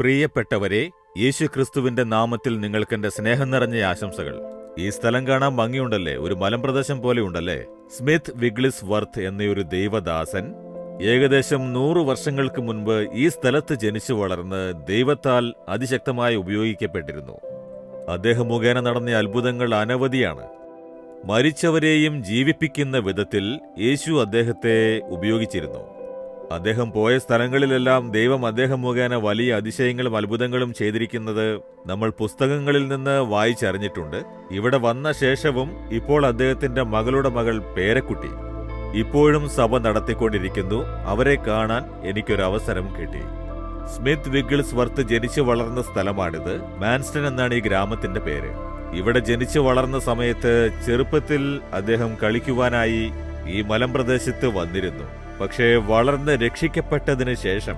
പ്രിയപ്പെട്ടവരെ യേശുക്രിസ്തുവിന്റെ നാമത്തിൽ നിങ്ങൾക്കെന്റെ സ്നേഹം നിറഞ്ഞ ആശംസകൾ. ഈ സ്ഥലം കാണാൻ ഭംഗിയുണ്ടല്ലേ? ഒരു മലമ്പ്രദേശം പോലെ ഉണ്ടല്ലേ? സ്മിത്ത് വിഗ്ലിസ് വർത്ത് എന്നൊരു ദൈവദാസൻ ഏകദേശം നൂറു വർഷങ്ങൾക്ക് മുൻപ് ഈ സ്ഥലത്ത് ജനിച്ചു വളർന്ന് ദൈവത്താൽ അതിശക്തമായി ഉപയോഗിക്കപ്പെട്ടിരുന്നു. അദ്ദേഹം മുഖേന നടന്ന അത്ഭുതങ്ങൾ അനവധിയാണ്. മരിച്ചവരെയും ജീവിപ്പിക്കുന്ന വിധത്തിൽ യേശു അദ്ദേഹത്തെ ഉപയോഗിച്ചിരുന്നു. അദ്ദേഹം പോയ സ്ഥലങ്ങളിലെല്ലാം ദൈവം അദ്ദേഹം മുഖേന വലിയ അതിശയങ്ങളും അത്ഭുതങ്ങളും ചെയ്തിരിക്കുന്നത് നമ്മൾ പുസ്തകങ്ങളിൽ നിന്ന് വായിച്ചറിഞ്ഞിട്ടുണ്ട്. ഇവിടെ വന്ന ശേഷവും ഇപ്പോൾ അദ്ദേഹത്തിന്റെ മകളുടെ മകൾ പേരക്കുട്ടി ഇപ്പോഴും സഭ നടത്തിക്കൊണ്ടിരിക്കുന്നു. അവരെ കാണാൻ എനിക്കൊരു അവസരം കിട്ടി. സ്മിത്ത് വിഗിൾസ് വർത്ത് ജനിച്ചു വളർന്ന സ്ഥലമാണിത്. മാൻസ്റ്റൺ എന്നാണ് ഈ ഗ്രാമത്തിന്റെ പേര്. ഇവിടെ ജനിച്ചു വളർന്ന സമയത്ത് ചെറുപ്പത്തിൽ അദ്ദേഹം കളിക്കുവാനായി ഈ മലമ്പ്രദേശത്ത് വന്നിരുന്നു. പക്ഷേ വളർന്ന് രക്ഷിക്കപ്പെട്ടതിന് ശേഷം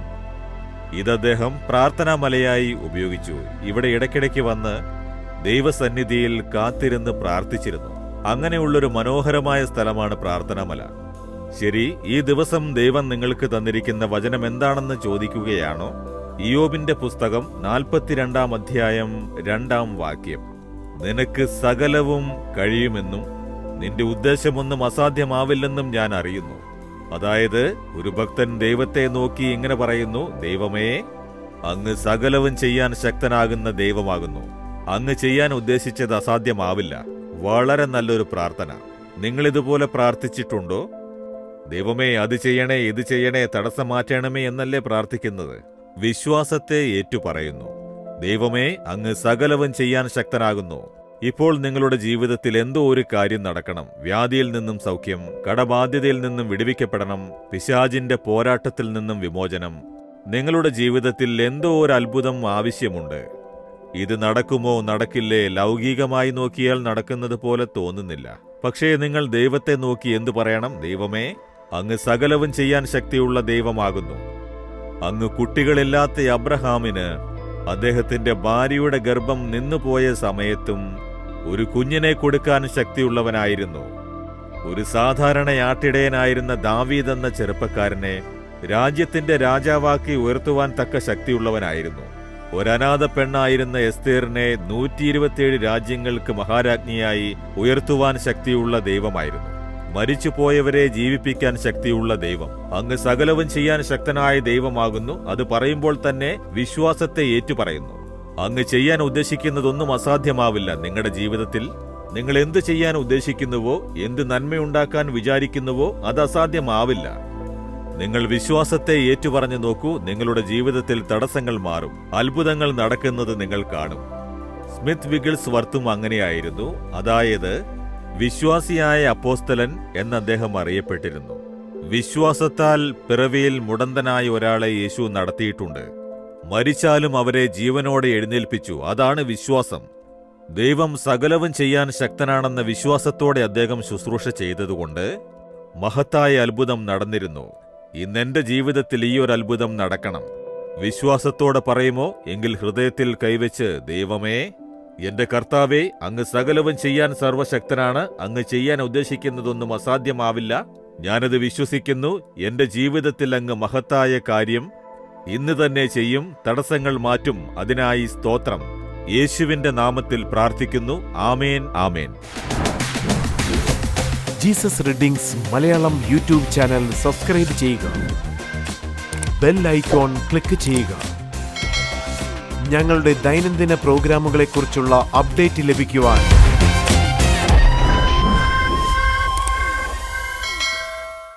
ഇത് അദ്ദേഹം പ്രാർത്ഥനാ മലയായി ഉപയോഗിച്ചു. ഇവിടെ ഇടയ്ക്കിടയ്ക്ക് വന്ന് ദൈവസന്നിധിയിൽ കാത്തിരുന്ന് പ്രാർത്ഥിച്ചിരുന്നു. അങ്ങനെയുള്ളൊരു മനോഹരമായ സ്ഥലമാണ് പ്രാർത്ഥനാമല. ശരി ഈ ദിവസം ദൈവം നിങ്ങൾക്ക് തന്നിരിക്കുന്ന വചനം എന്താണെന്ന് ചോദിക്കുകയാണോ? ഇയോബിന്റെ പുസ്തകം നാൽപ്പത്തിരണ്ടാം അധ്യായം രണ്ടാം വാക്യം. നിനക്ക് സകലവും കഴിയുമെന്നും നിന്റെ ഉദ്ദേശമൊന്നും അസാധ്യമാവില്ലെന്നും ഞാൻ അറിയുന്നു. അതായത് ഒരു ഭക്തൻ ദൈവത്തെ നോക്കി ഇങ്ങനെ പറയുന്നു ദൈവമേ അങ്ങ് സകലവും ചെയ്യാൻ ശക്തനാകുന്ന ദൈവമാകുന്നു. അങ്ങ് ചെയ്യാൻ ഉദ്ദേശിച്ചത് അസാധ്യമാവില്ല. വളരെ നല്ലൊരു പ്രാർത്ഥന. നിങ്ങൾ ഇതുപോലെ പ്രാർത്ഥിച്ചിട്ടുണ്ടോ? ദൈവമേ അത് ചെയ്യണേ ഇത് ചെയ്യണേ തടസ്സം മാറ്റണമേ എന്നല്ലേ പ്രാർത്ഥിക്കുന്നത്. വിശ്വാസത്തെ ഏറ്റുപറയുന്നു. ദൈവമേ അങ്ങ് സകലവും ചെയ്യാൻ ശക്തനാകുന്നു. ഇപ്പോൾ നിങ്ങളുടെ ജീവിതത്തിൽ എന്തോ ഒരു കാര്യം നടക്കണം. വ്യാധിയിൽ നിന്നും സൗഖ്യം കടബാധ്യതയിൽ നിന്നും വിടുവിക്കപ്പെടണം പിശാജിന്റെ പോരാട്ടത്തിൽ നിന്നും വിമോചനം. നിങ്ങളുടെ ജീവിതത്തിൽ എന്തോ ഒരു അത്ഭുതം ആവശ്യമുണ്ട്. ഇത് നടക്കുമോ നടക്കില്ലേ ലൗകികമായി നോക്കിയാൽ നടക്കുന്നത് പോലെ തോന്നുന്നില്ല. പക്ഷേ നിങ്ങൾ ദൈവത്തെ നോക്കി എന്തു പറയണം? ദൈവമേ അങ്ങ് സകലവും ചെയ്യാൻ ശക്തിയുള്ള ദൈവമാകുന്നു. അങ്ങ് കുട്ടികളില്ലാത്ത അബ്രഹാമിന് അദ്ദേഹത്തിന്റെ ഭാര്യയുടെ ഗർഭം നിന്നുപോയ സമയത്തും ഒരു കുഞ്ഞിനെ കൊടുക്കാൻ ശക്തിയുള്ളവനായിരുന്നു. ഒരു സാധാരണ ആട്ടിടയനായിരുന്ന ദാവീദ് എന്ന ചെറുപ്പക്കാരനെ രാജ്യത്തിന്റെ രാജാവാക്കി ഉയർത്തുവാൻ തക്ക ശക്തിയുള്ളവനായിരുന്നു. ഒരനാഥ പെണ്ണായിരുന്ന എസ്തേറിനെ നൂറ്റി ഇരുപത്തിയേഴ് രാജ്യങ്ങൾക്ക് മഹാരാജ്ഞിയായി ഉയർത്തുവാൻ ശക്തിയുള്ള ദൈവമായിരുന്നു. മരിച്ചുപോയവരെ ജീവിപ്പിക്കാൻ ശക്തിയുള്ള ദൈവം. അങ്ങ് സകലവും ചെയ്യാൻ ശക്തനായ ദൈവമാകുന്നു. അത് പറയുമ്പോൾ തന്നെ വിശ്വാസത്തെ ഏറ്റുപറയുന്നു. അങ്ങ് ചെയ്യാൻ ഉദ്ദേശിക്കുന്നതൊന്നും അസാധ്യമാവില്ല നിങ്ങളുടെ ജീവിതത്തിൽ. നിങ്ങൾ എന്ത് ചെയ്യാൻ ഉദ്ദേശിക്കുന്നുവോ എന്ത് നന്മയുണ്ടാക്കാൻ വിചാരിക്കുന്നുവോ അത് അസാധ്യമാവില്ല. നിങ്ങൾ വിശ്വാസത്തെ ഏറ്റുപറഞ്ഞു നോക്കൂ നിങ്ങളുടെ ജീവിതത്തിൽ തടസ്സങ്ങൾ മാറും. അത്ഭുതങ്ങൾ നടക്കുന്നത് നിങ്ങൾ കാണും. സ്മിത്ത് വിഗിൾസ് വർത്തും അങ്ങനെയായിരുന്നു. അതായത് വിശ്വാസിയായ അപ്പോസ്തലൻ എന്ന് അദ്ദേഹം അറിയപ്പെട്ടിരുന്നു. വിശ്വാസത്താൽ പിറവിയിൽ മുടന്തനായ ഒരാളെ യേശു നടത്തിയിട്ടുണ്ട്. മരിച്ചാലും അവരെ ജീവനോടെ എഴുന്നേൽപ്പിച്ചു. അതാണ് വിശ്വാസം. ദൈവം സകലവും ചെയ്യാൻ ശക്തനാണെന്ന വിശ്വാസത്തോടെ അദ്ദേഹം ശുശ്രൂഷ ചെയ്തതുകൊണ്ട് മഹത്തായ അത്ഭുതം നടന്നിരുന്നു. ഇന്നെന്റെ ജീവിതത്തിൽ ഈ ഒരു അത്ഭുതം നടക്കണം. വിശ്വാസത്തോടെ പറയുമോ? എങ്കിൽ ഹൃദയത്തിൽ കൈവച്ച് ദൈവമേ എന്റെ കർത്താവേ അങ്ങ് സകലവും ചെയ്യാൻ സർവശക്തനാണ്. അങ്ങ് ചെയ്യാൻ ഉദ്ദേശിക്കുന്നതൊന്നും അസാധ്യമാവില്ല. ഞാനത് വിശ്വസിക്കുന്നു. എന്റെ ജീവിതത്തിൽ അങ്ങ് മഹത്തായ കാര്യം ഇന്ന് തന്നെ ചെയ്യും തടസ്സങ്ങൾ മാറ്റും അതിനായി സ്തോത്രം. യേശുവിന്റെ നാമത്തിൽ പ്രാർത്ഥിക്കുന്നു. ആമേൻ ആമേൻ. Jesus readings Malayalam YouTube channel subscribe ചെയ്യുക. ബെൽ ഐക്കോൺ ക്ലിക്ക് ചെയ്യുക. ഞങ്ങളുടെ ദൈനംദിന പ്രോഗ്രാമുകളെക്കുറിച്ചുള്ള അപ്ഡേറ്റ് ലഭിക്കുവാൻ